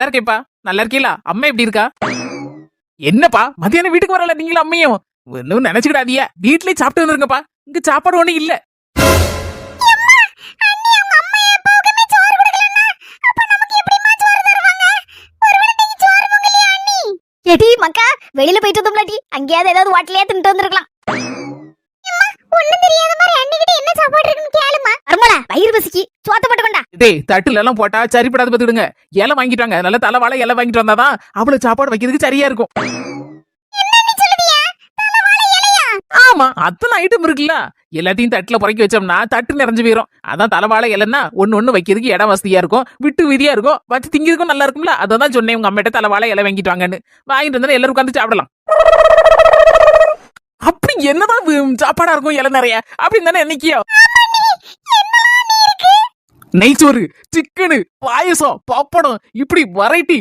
நல்லா இருக்கேப்பா நல்லா இருக்கீங்களா அம்மா எப்படி இருக்கா? என்னப்பா? மத்தியானம் வீட்டுக்கு வரல நீங்களும் அம்மையும்? ஒன்னும் நினைச்சுக்கிடாதீங்க. வீட்லயே சாப்பிட்டு வந்துருங்கப்பா. இங்க சாப்பாடு ஒண்ணு இல்ல. எடி மக்கா வெளியில போயிட்டு வந்தோம்லாட்டி அங்கேயாவது ஏதாவது வாட்டிலேயே தின்ட்டு வந்திருக்கலாம். டேய் தட்டுல எல்லாம் போட்டா சரிப்படாது பாத்துடுங்க இலை வாங்கிட்டு வாங்க நல்ல தலை வாழை இலை வாங்கிட்டு வந்தாதான் அவ்வளவு சாப்பாடு வைக்கிறதுக்கு சரியா இருக்கும். ஆமா அத்தனை ஐட்டம் இருக்குல்ல. எல்லாத்தையும் தட்டுல புறக்கி வச்சோம்னா தட்டு நிறைஞ்சு போயிரும். அதான் தலைவாழை இலைன்னா ஒன்னு ஒண்ணு வைக்கிறதுக்கு இடம் வசதியா இருக்கும். விட்டு விதியா இருக்கும். வச்சு திங்கிறதுக்கும் நல்லா இருக்கும்ல. அதான் சொன்னேன் உங்க அம்மிட்ட தலைவாழை இலை வாங்கிட்டு வாங்கன்னு. வாங்கிட்டு வந்தா எல்லாரும் உட்காந்து சாப்பிடலாம். அப்படி என்னதான் சாப்பாடா இருக்கும் இலை நிறைய. அப்படின்னு தானே என்னைக்கியோ நெய்ச்சோறு சிக்கனு பாயசம் பப்படம் இப்படி வெரைட்டி